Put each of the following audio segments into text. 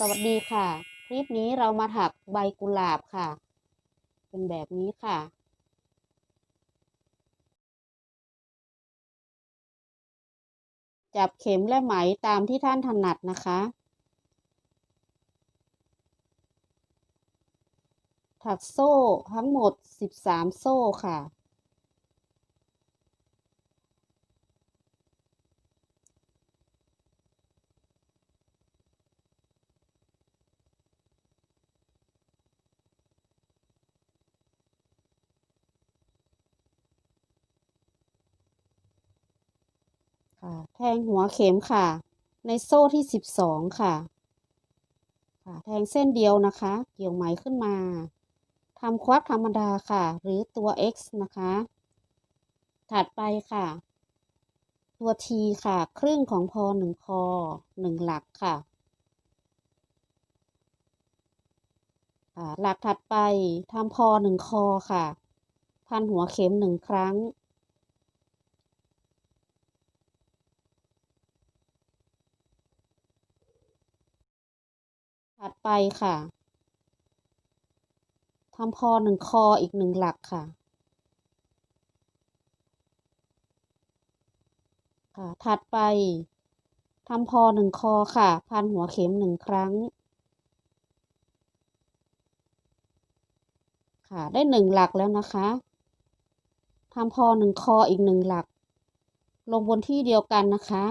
สวัสดีค่ะ คลิปนี้เรามาถักใบกุหลาบค่ะ เป็นแบบนี้ค่ะ จับเข็มและไหมตามที่ท่านถนัดนะคะ ถักโซ่ทั้งหมด 13 โซ่ค่ะ ค่ะ แทงหัวเข็มค่ะ ในโซ่ที่12ค่ะ ค่ะ แทงเส้นเดียวนะคะ เกี่ยวไหมขึ้นมาทำควักธรรมดาค่ะ หรือตัว X นะคะ ถัดไปค่ะ ตัว T ค่ะ ครึ่งของพอหนึ่งคอหนึ่งหลักค่ะค่ะหลักถัดไปทำพอหนึ่งคอค่ะ พันหัวเข็มหนึ่งครั้ง ถัดไปค่ะทำพอหนึ่งคออีกหนึ่งหลักค่ะ ค่ะ ถัดไปทำพอหนึ่งคอค่ะ พันหัวเข็มหนึ่งครั้ง ค่ะ ได้หนึ่งหลักแล้วนะคะทำพอหนึ่งคออีกหนึ่งหลัก ลงบนที่เดียวกันนะคะ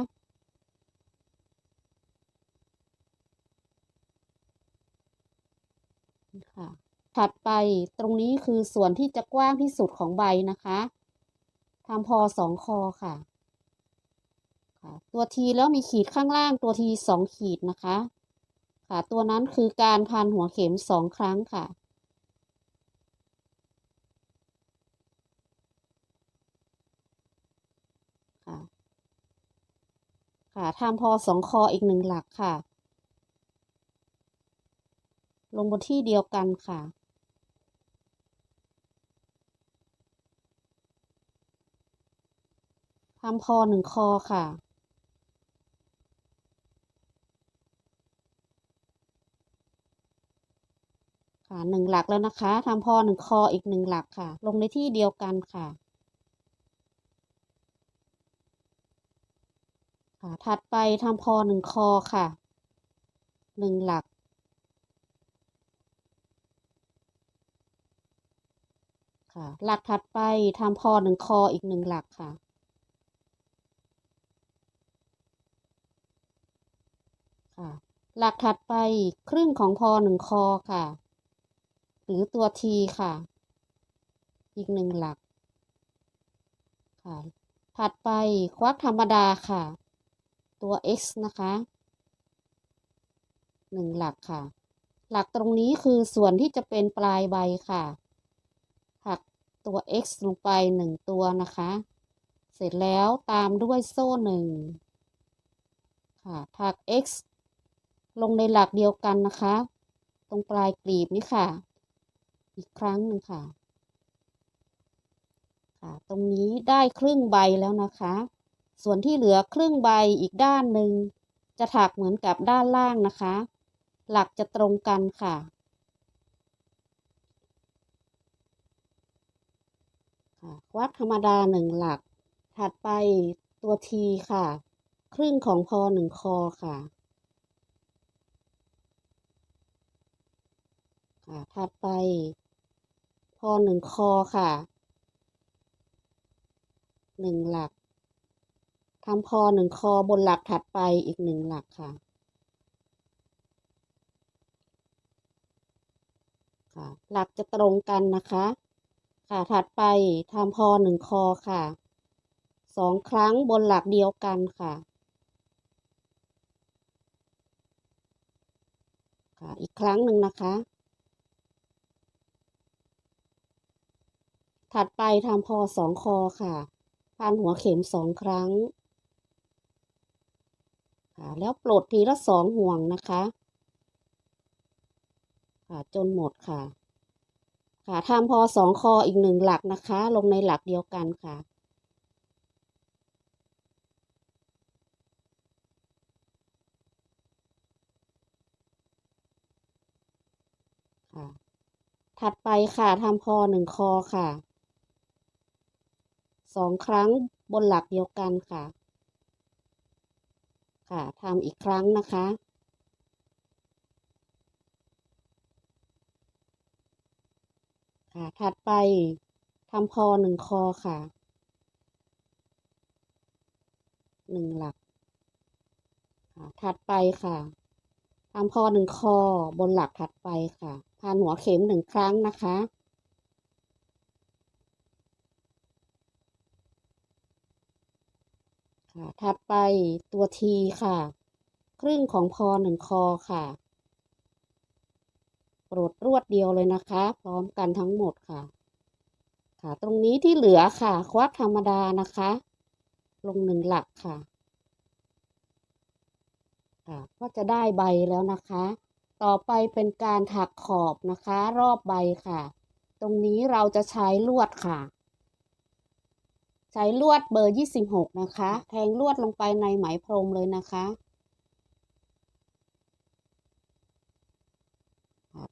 ค่ะ ถัดไปตรงนี้คือส่วนที่จะกว้างที่สุดของใบนะคะทำพอสองคอค่ะ ค่ะ ตัวทีแล้วมีขีดข้างล่างตัวทีสองขีดนะคะ ค่ะ ตัวนั้นคือการพันหัวเข็มสองครั้งค่ะ ค่ะ ค่ะทำพอสองคออีกหนึ่งหลักค่ะ ลงบนที่เดียวกันค่ะ ทำพอหนึ่งคอค่ะ ค่ะหนึ่งหลักแล้วนะคะทำพอหนึ่งคออีกหนึ่งหลักค่ะ ลงในที่เดียวกันค่ะ ค่ะ ถัดไปทำพอหนึ่งคอค่ะหนึ่งหลักค่ะหลักถัดไปทำพอหนึ่งคออีกหนึ่งหลักค่ะ ค่ะ หลักถัดไปครึ่งของพอหนึ่งคอค่ะ หรือตัวทีค่ะ อีกหนึ่งหลัก ค่ะ ถัดไปควักธรรมดาค่ะ ตัว x นะคะหนึ่งหลักค่ะ หลักตรงนี้คือส่วนที่จะเป็นปลายใบค่ะ หักตัว x ลงไปหนึ่งตัวนะคะ เสร็จแล้วตามด้วยโซ่หนึ่งค่ะถัก x ลงในหลักเดียวกันนะคะ ตรงปลายกลีบนี้ค่ะ อีกครั้งหนึ่งค่ะ ค่ะ ตรงนี้ได้ครึ่งใบแล้วนะคะ ส่วนที่เหลือครึ่งใบอีกด้านหนึ่งจะถักเหมือนกับด้านล่างนะคะ หลักจะตรงกันค่ะค่ะวัดธรรมดาหนึ่งหลัก ถัดไปตัวทีค่ะ ครึ่งของพอหนึ่งคอค่ะ ค่ะถัดไป พอหนึ่งคอค่ะหนึ่งหลักทำพอหนึ่งคอบนหลักถัดไปอีกหนึ่งหลักค่ะ ค่ะ หลักจะตรงกันนะคะ ค่ะถัดไปทำพอหนึ่งคอค่ะสองครั้งบนหลักเดียวกันค่ะ ค่ะ อีกครั้งหนึ่งนะคะ ถัดไปทำพอสองคอค่ะพันหัวเข็มสองครั้งค่ะแล้วปลดทีละสองห่วงนะคะค่ะจนหมดค่ะ ค่ะทำพอสองคออีกหนึ่งหลักนะคะ ลงในหลักเดียวกันค่ะค่ะ ถัดไปค่ะทำพอหนึ่งคอค่ะ สองครั้งบนหลักเดียวกันค่ะ ค่ะทำอีกครั้งนะคะ ค่ะ ถัดไปทำพอหนึ่งคอค่ะหนึ่งหลัก ค่ะถัดไปค่ะทำพอหนึ่งคอบนหลักถัดไปค่ะ พานหัวเข็มหนึ่งครั้งนะคะ ค่ะ ถัดไปตัวทีค่ะ ครึ่งของพอหนึ่งคอค่ะโปรดรวดเดียวเลยนะคะ พร้อมกันทั้งหมดค่ะ ค่ะ ตรงนี้ที่เหลือค่ะ ควักธรรมดานะคะ ลงหนึ่งหลักค่ะค่ะก็จะได้ใบแล้วนะคะ ต่อไปเป็นการถักขอบนะคะ รอบใบค่ะ ตรงนี้เราจะใช้ลวดค่ะ ใช้ลวดเบอร์ 26 นะคะ แทงลวดลงไปในไหมพรมเลยนะคะ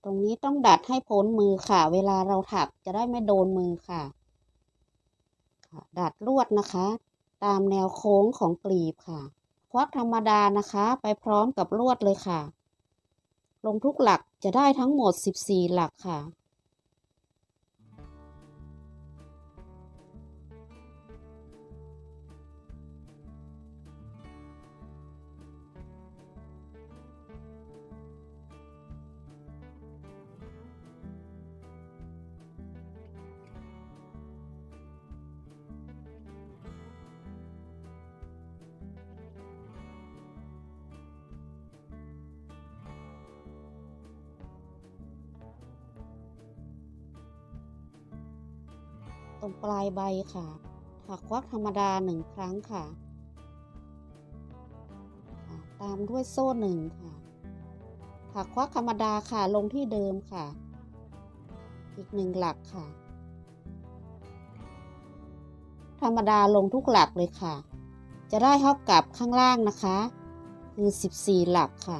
ตรงนี้ต้องดัดให้พ้นมือค่ะ เวลาเราถักจะได้ไม่โดนมือค่ะค่ะ ดัดลวดนะคะ ตามแนวโค้งของกลีบค่ะควักธรรมดานะคะ ไปพร้อมกับลวดเลยค่ะ ลงทุกหลักจะได้ทั้งหมด 14 หลักค่ะ ตรงปลายใบค่ะ ถักควักธรรมดาหนึ่งครั้งค่ะ ตามด้วยโซ่หนึ่งค่ะ ถักควักธรรมดาค่ะลงที่เดิมค่ะ อีกหนึ่งหลักค่ะ ธรรมดาลงทุกหลักเลยค่ะ จะได้เท่ากับข้างล่างนะคะ คือ 14 หลักค่ะ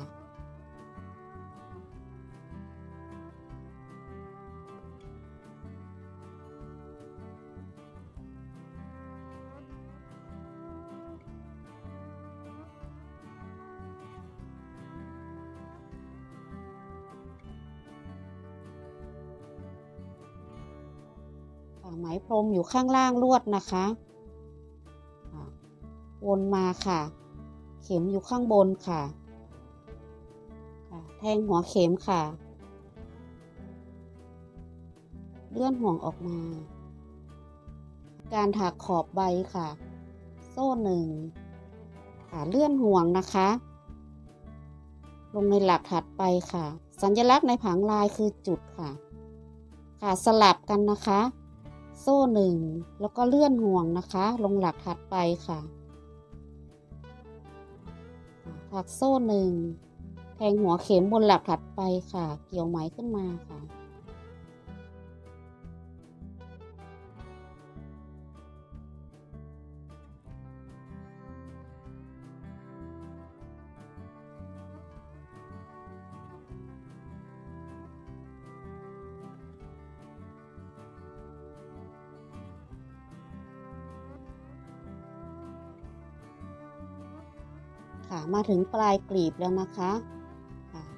รมอยู่ข้างล่างลวดนะคะวนมาค่ะ เข็มอยู่ข้างบนค่ะ แทงหัวเข็มค่ะ เลื่อนห่วงออกมา การถักขอบใบค่ะ โซ่หนึ่งค่ะเลื่อนห่วงนะคะ ลงในหลักถัดไปค่ะ สัญลักษณ์ในผังลายคือจุดค่ะ ค่ะสลับกันนะคะ โซ่หนึ่งแล้วก็เลื่อนห่วงนะคะ ลงหลักถัดไปค่ะ ถักโซ่หนึ่งแทงหัวเข็มบนหลักถัดไปค่ะ เกี่ยวไหมขึ้นมาค่ะ ค่ะ มาถึงปลายกลีบแล้วนะคะ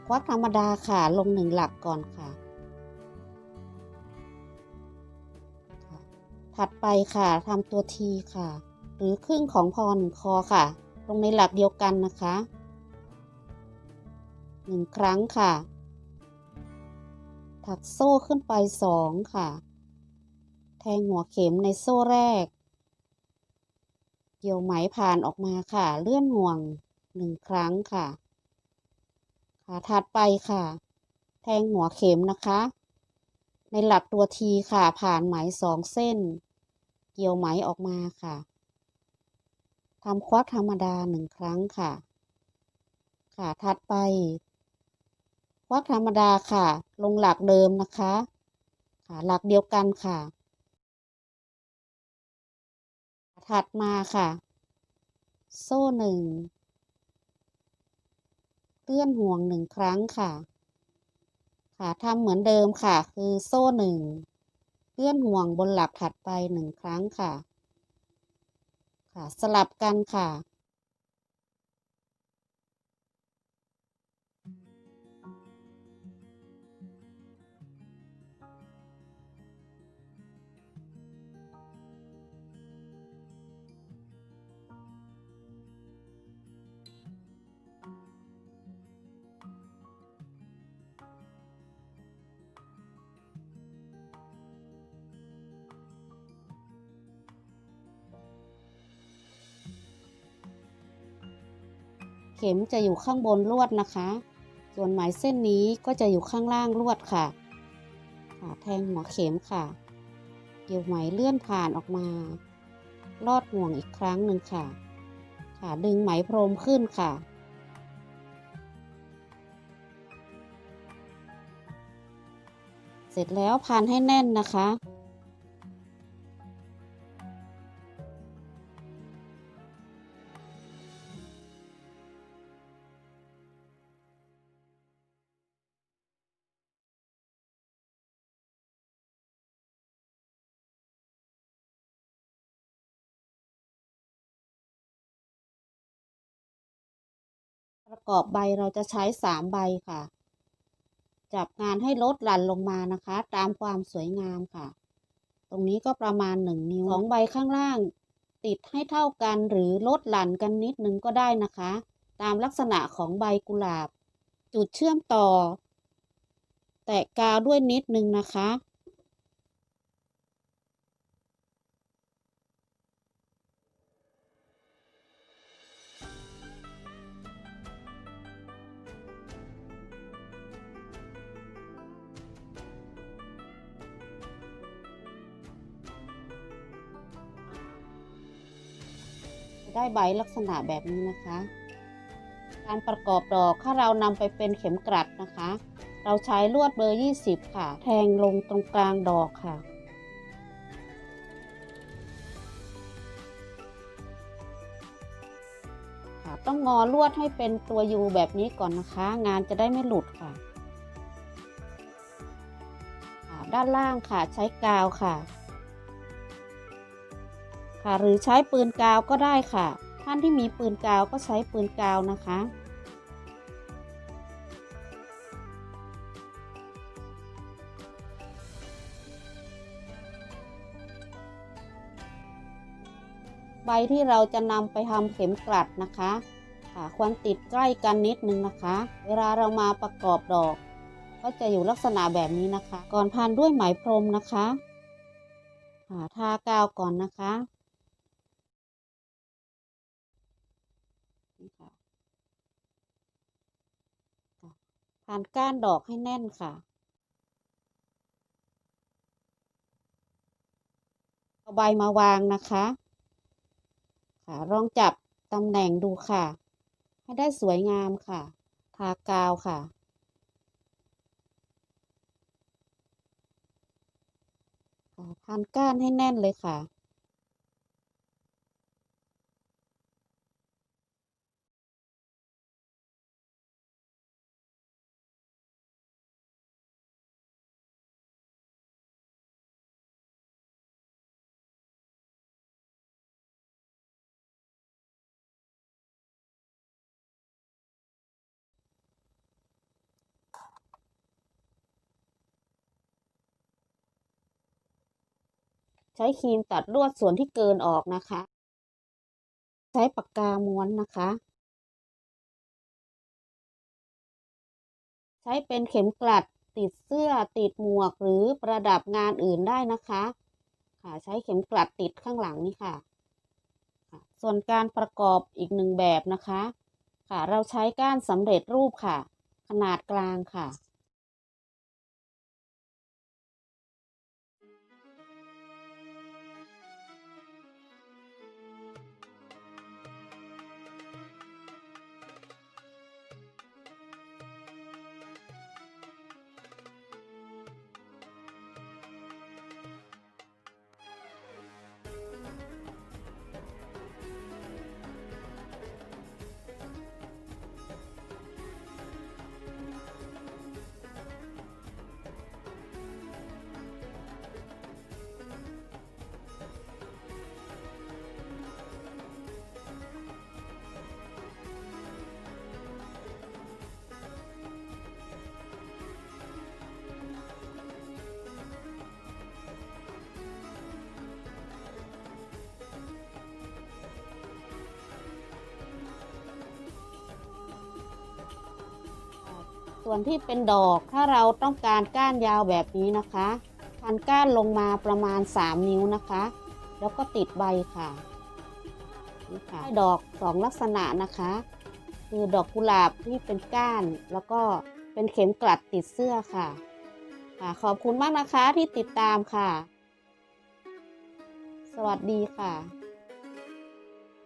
ควักธรรมดาค่ะลงหนึ่งหลักก่อนค่ะค่ะ ถัดไปค่ะทำตัวทีค่ะ หรือครึ่งของพอหนึ่งคอค่ะ ลงในหลักเดียวกันนะคะหนึ่งครั้งค่ะ ถักโซ่ขึ้นไปสองค่ะ แทงหัวเข็มในโซ่แรก เกี่ยวไหมผ่านออกมาค่ะ เลื่อนห่วง หนึ่งครั้งค่ะ ค่ะถัดไปค่ะ แทงหัวเข็มนะคะ ในหลักตัวทีค่ะ ผ่านไหมสองเส้น เกี่ยวไหมออกมาค่ะทำควักธรรมดาหนึ่งครั้งค่ะ ค่ะถัดไป ควักธรรมดาค่ะ ลงหลักเดิมนะคะ ค่ะหลักเดียวกันค่ะ ถัดมาค่ะ โซ่หนึ่ง เลื่อนห่วงหนึ่งครั้งค่ะ ค่ะทำเหมือนเดิมค่ะ คือโซ่หนึ่งเลื่อนห่วงบนหลักถัดไปหนึ่งครั้งค่ะ ค่ะ สลับกันค่ะ เข็มจะอยู่ข้างบนลวดนะคะ ส่วนไหมเส้นนี้ก็จะอยู่ข้างล่างลวดค่ะค่ะแทงหัวเข็มค่ะ เกี่ยวไหมเลื่อนผ่านออกมา ลอดห่วงอีกครั้งหนึ่งค่ะ ค่ะดึงไหมพรมขึ้นค่ะเสร็จแล้วพันให้แน่นนะคะ ประกอบใบเราจะใช้สามใบค่ะ จับงานให้ลดหลั่นลงมานะคะ ตามความสวยงามค่ะ ตรงนี้ก็ประมาณหนึ่งนิ้วสองใบข้างล่าง ติดให้เท่ากันหรือลดหลั่นกันนิดนึงก็ได้นะคะ ตามลักษณะของใบกุหลาบ จุดเชื่อมต่อ แตะกาวด้วยนิดนึงนะคะ ได้ใบลักษณะแบบนี้นะคะ การประกอบดอกถ้าเรานำไปเป็นเข็มกลัดนะคะ เราใช้ลวดเบอร์ 20 ค่ะ แทงลงตรงกลางดอกค่ะต้องงอลวดให้เป็นตัวยูแบบนี้ก่อนนะคะ งานจะได้ไม่หลุดค่ะ ด้านล่างค่ะใช้กาวค่ะ ค่ะ หรือใช้ปืนกาวก็ได้ค่ะ ท่านที่มีปืนกาวก็ใช้ปืนกาวนะคะ ใบที่เราจะนำไปทำเข็มกลัดนะคะค่ะควรติดใกล้กันนิดนึงนะคะ เวลาเรามาประกอบดอก ก็จะอยู่ลักษณะแบบนี้นะคะ ก่อนพันด้วยไหมพรมนะคะค่ะทากาวก่อนนะคะนี่ค่ะค่ะ พันก้านดอกให้แน่นค่ะเอาใบมาวางนะคะค่ะลองจับตำแหน่งดูค่ะ ให้ได้สวยงามค่ะ ทากาวค่ะค่ะพันก้านให้แน่นเลยค่ะ ใช้ครีมตัดลวดส่วนที่เกินออกนะคะ ใช้ปากกาม้วนนะคะ ใช้เป็นเข็มกลัดติดเสื้อติดหมวกหรือประดับงานอื่นได้นะคะ ค่ะใช้เข็มกลัดติดข้างหลังนี่ค่ะค่ะส่วนการประกอบอีกหนึ่งแบบนะคะ ค่ะเราใช้ก้านสำเร็จรูปค่ะ ขนาดกลางค่ะ ส่วนที่เป็นดอกถ้าเราต้องการก้านยาวแบบนี้นะคะพันก้านลงมาประมาณ 3 นิ้วนะคะ แล้วก็ติดใบค่ะนี่ค่ะดอกสองลักษณะนะคะ คือดอกกุหลาบที่เป็นก้านแล้วก็เป็นเข็มกลัดติดเสื้อค่ะค่ะ ขอบคุณมากนะคะที่ติดตามค่ะ สวัสดีค่ะ